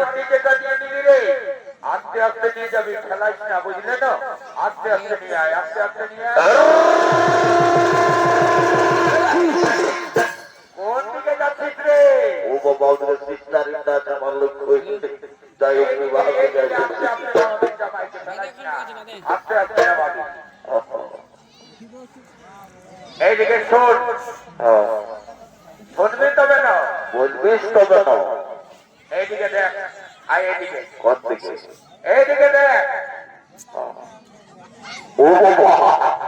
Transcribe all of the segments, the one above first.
দারুণ কাটিয়ে নিবি রে আস্তে আস্তে নিয়ে যাবি খেলাইস না বুঝলে না আস্তে আস্তে নিয়ে আয় আস্তে আস্তে নিয়ে আয়। কোন দিকে যাচ্ছিস রে? ও বাবা ওদের সিস্টার ইন্ডা আমার লক্ষ্য যাই হোক বিবাহ আস্তে আস্তে যাবি, জামাইকে খেলাইস না। আস্তে আস্তে যাবি। এইদিকে শোন। শুনবি তবে না। বলবিস তবে না। এইদিকে দেখ আয় এইদিকে। কোন দিকে এইদিকে দেখ। ও বাবা।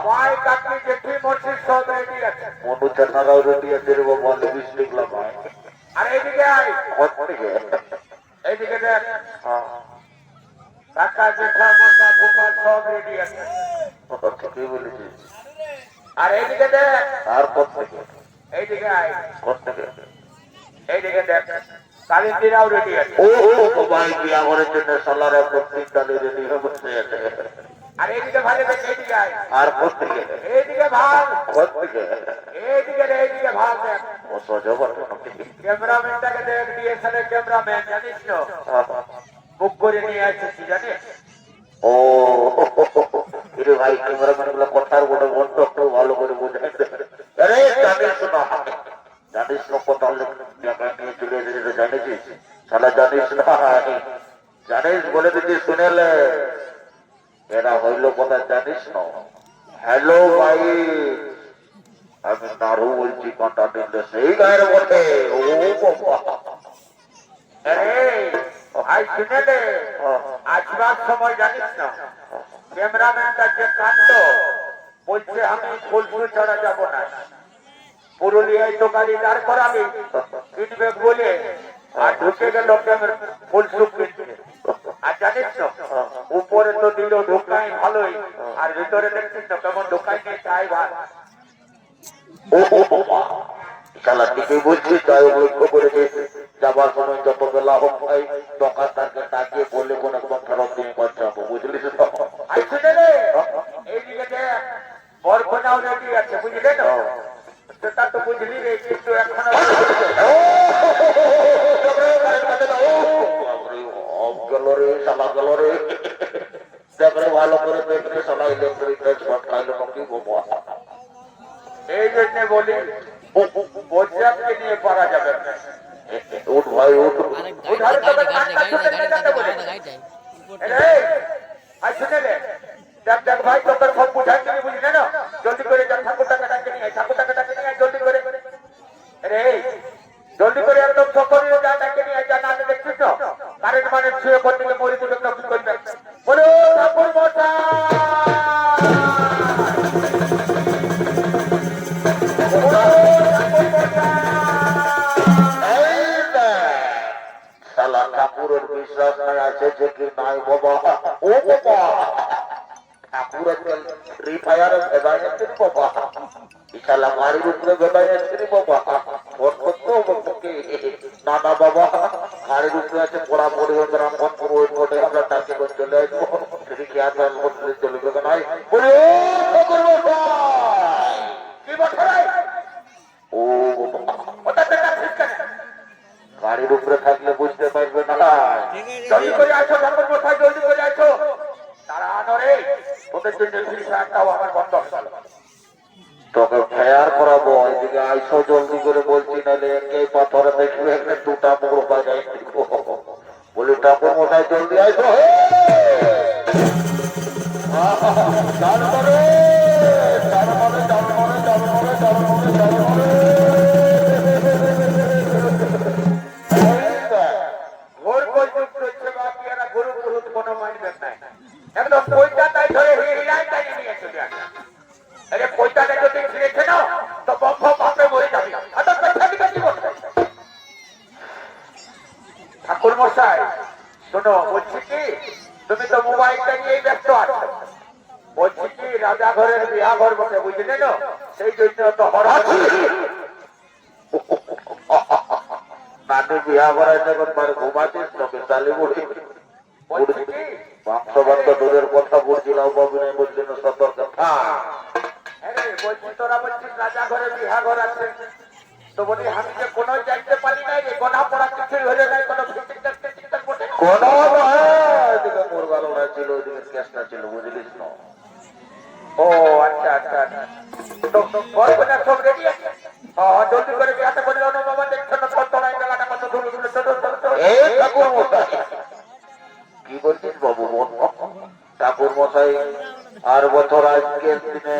মায় কাকি জেঠি মসজিদ সব এইদিকে আছে? মনু চান্নারাও রেডি আছে রে বাবা লিবিস আর এইদিকে আয়। কোন দিকে এইদিকে দেখ। কাকা জেঠা মোটা ফুপা সব রেডি আছে। বলেছিস আর এইদিকে দেখ। আর কোন দিকে এইদিকে আয়। কোন দিকে এইদিকে দেখ। কালিন্দিরাও রেডি আছে ও বাবা এই বিয়া করার জন্য সালারা প্রত্যেক দালে রেডি হয়ে আর এইদিকে ভালো দেখ এইদিকে আর কোন এইদিকে ভাগ কোন এইদিকে রে, এইদিকে ভাগ দেখ। ও সজা ক্যামেরাম্যানটাকে দেখ ডিএসএলআর ক্যামেরাম্যান জানিস বুক করে নিয়ে আসছিস জানিস? ও এরে ভাই ক্যামেরাম্যানগুলো কথার বড় বন্ধ ভালো করে বোঝাই আরে জানিস না জানিস নিয়ে চলে এসেছে জানিস সালা জানিস না জানিস বলে দিদি শুনেলে। এরা হইল কথা জানিস না? হ্যালো ভাই। আমি নাড়ু বলছি কাঁটা দিলে সেই গায়ের বটে ও ভাই শুনে নে আসবার সময় জানিস না? ক্যামেরাম্যানটা যে কাণ্ড, বলছে আমি ফুলপুর চড়া যাব না। পুরুলিয়ায় গাড়ি দাঁড় করাবি কিনবে বলে আর ঢুকে গেল ফুল কিনতে আর জানিস তো উপরে তো দিল ঢোকাই ভালোই আর ভিতরে দেখছিস তো কেমন ঢোকাই নিয়ে চাই ভালো ও ও বাবা শালা দিকে বলছিস তাই লক্ষ্য করে যে যাবার সময় যত বেলা হোক ভাই দোকানদারকে ডাকিয়ে বললে কোন একদম ফেরত দিয়ে পৌঁছাবো বুঝলিস তো আর শুনে রে এইদিকে দেখ বরফনাও রেডি আছে বুঝলে তো সেটা তো বুঝলি এখনও গেল রে শালা গেল রে তারপরে ভালো করে দেখলে শালা ইলেকট্রিক খাইলো নাকি বাবা এই জন্য বলি বজ্রামকে নিয়ে পারা যাবে না উঠ ভাই উঠ উধারে তবে কান্না শুনে নে কান্না বলে এই আর শুনে রে দেখ দেখ ভাই তোকে সব বুঝাই দিবি বুঝলে না জলদি করে যা ঠাকুরটাকে ডাকে নিয়ে আয় ঠাকুরটাকে ডাকে নিয়ে আয় জলদি করে রে জলদি করে একদম সকলে যা ডাকে নিয়ে আয় যা না দেখছিস তো কারেন্ট মানে ছুঁয়ে কোন দিকে মরি দিলে তো কি করবে? বলো, ঠাকুর শালা ঠাকুরের বিশ্বাস নাই আছে যে কি নাই বাবা ও বাবা ঠাকুরের ফ্রি ভেবাই বাবা গাড়ির উপরে আছে পড়া ফোন করব ওই আমরা করে চলে আসব যদি কি আর মন্দিরে চলবে না নাই বলে গাড়ির উপরে থাকলে বুঝতে পারবে না জলদি করে আসো, ঠাকুর জলদি করে আসো। তারা আনরে ওদের জন্য আমার বন্ধ মশাই জলদি আইসো হে! আহা, চাল করে, চাল করে, ঘর বসে বুঝলে না সেই জন্য তো হরাচ্ছি নানি বিয়া করায় যখন মানে ঘুমাতিস তোকে কি? মাংস ভাত দূরের কথা বলছিলাম বাবু নেই বলছিল সতর্ক থাক। তোরা বলছিস রাজা ঘরে বিহা ঘর আছে তো বলি আমি যে কোনো জানতে পারি নাই গোনা পড়া কিছুই হলে নাই কোনো ফিটিংটাক টিটিংটাক বটে না। কোন এদিকে মুরগাল ওরা ছিল ওইদিকে কেসটা ছিল বুঝলিস না। ও আচ্ছা আচ্ছা আচ্ছা। তো হ্যাঁ মশাই আর বছর আজকের দিনে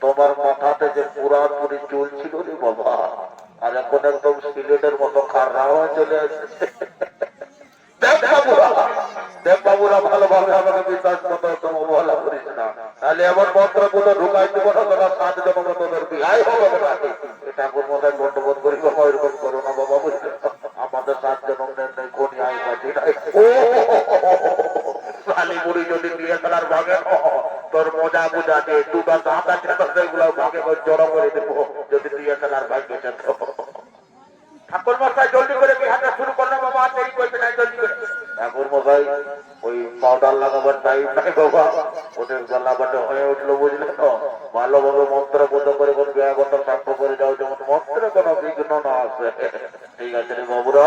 তোমার মাথাতে যে পুরাপুরি চুল ছিল রে বাবা, আর এখন একদম সিলেটের মতো খাররা হয়ে চলে এসেছে। দেখ বাবুরা দেখ বাবুরা ভালোভাবে আমাকে বিশ্বাস করতে তুমি অবহেলা করিস না তাহলে এমন মন্ত্রগুলো ঢুকাই দিব না, তোরা সাত জন তোদের বিহাই হবে না ঠাকুর মশাই দণ্ডবোধ করি বাবা এরকম করো না বাবা, বুঝলে? আমাদের সাত জন নেই। কোন যদি ভাগে, তোর মজা বুঝা যে দুটা দাঁতা সেগুলো ভাগে জড়ো করে দেবো, যদি ঠাকুর মশাই, জলদি করে বিহাটা শুরু করো না বাবা দেরি করবে না, জলদি করে। ঠাকুর মশাই গলা হয়ে উঠল, বুঝলে তো? ভালোভাবে মন্ত্র বোধ করে কোন বিয়াগত সাক্ষ্য করে যাও, যেমন মন্ত্রে কোনো বিঘ্ন না আসে ঠিক আছে রে বাবুরা।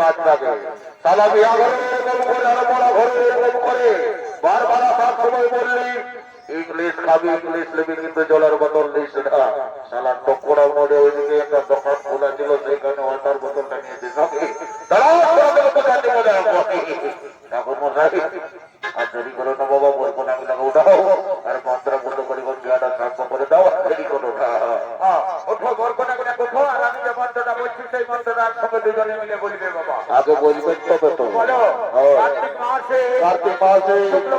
এরকম যাবে বিয়া ঘরে এরকম করে ঘরে করে। বারবার সময় বললি ইংলিশ খাবি, ইংলিশ নেবি কিন্তু জলের বোতল নিস না। টকরা মোড়ে ওইদিকে একটা দোকান कार्तिक पास शुक्ल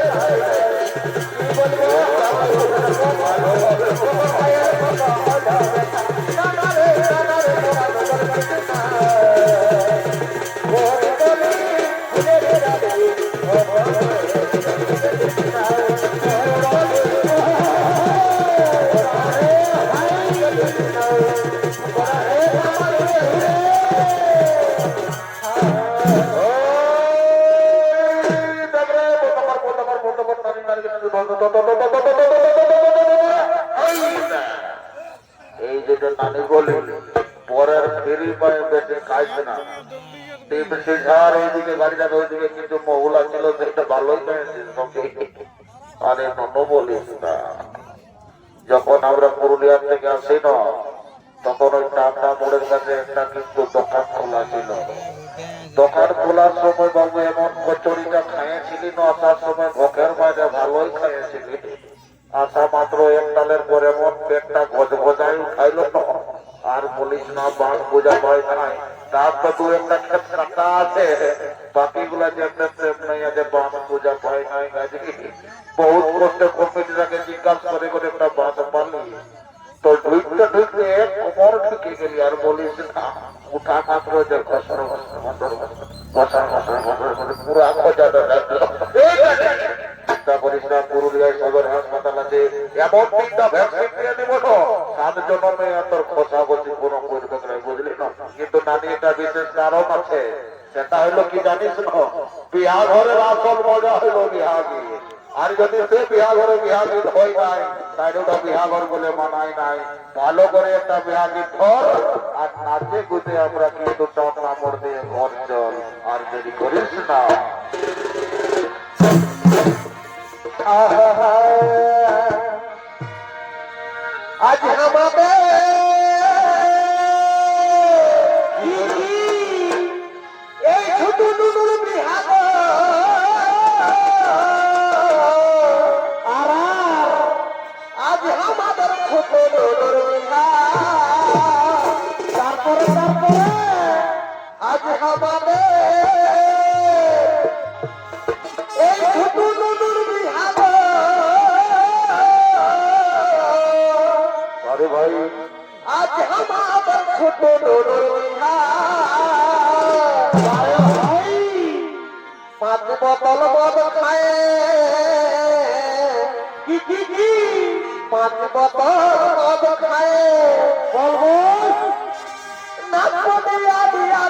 নানি বলে পরের ফেরি পায়ে বেশি খাইছে না। যখন আমরা পুরুলিয়ার থেকে আসি না, তখন একটা কিন্তু দোকান খোলা ছিল। দোকান খোলার সময় বাবু এমন কচুরিটা খাইয়েছিলি না, আসার সময় ভোগের বাইরে ভালোই খাইয়েছিলি। আসা মাত্র এক তালের পর এমন পেটটা গজগজাই উঠাইল না আর বলিস না বাস বোঝা পায় নাই। তার তো দু একটা ক্ষেত কাটা আছে। বাকি গুলা যে প্রেম নাই আছে বাস বোঝা পায় নাই গাজি বহুত কষ্টে কমিটিটাকে জিজ্ঞাসা করে করে একটা বাস পারলি তো ঢুকতে ঢুকতে কোমর ঢুকে গেলি, আর বলিস না, উঠা মাত্র যে ঘসর পুরুলিয়ায় সদর হাসপাতাল আছে। এমন তিনটা ভ্যাকসিন দিয়ে দিব সাত জন্মে তোর খোসাখসি কোনো করবে না বুঝলি না? কিন্তু নানি এটা বিশেষ কারণ আছে। সেটা হলো কি জানিস না? বিহা ঘরের আসল মজা হলো বিহাগি আর যদি সে বিহা ঘরে বিহাগি হয় নাই তাই ওটা বিহা ঘর বলে মানায় নাই। ভালো করে একটা বিহাগি ধর আর নাচে গুতে আমরা কিন্তু টক কাপড় দিয়ে ঘর চল। আর যদি করিস না। আজ আমাদের পাঁচ বোতল মদ খায়। কি কি কি পাঁচ বোতল মদ খায় বলব নাচ দিয়া দিয়া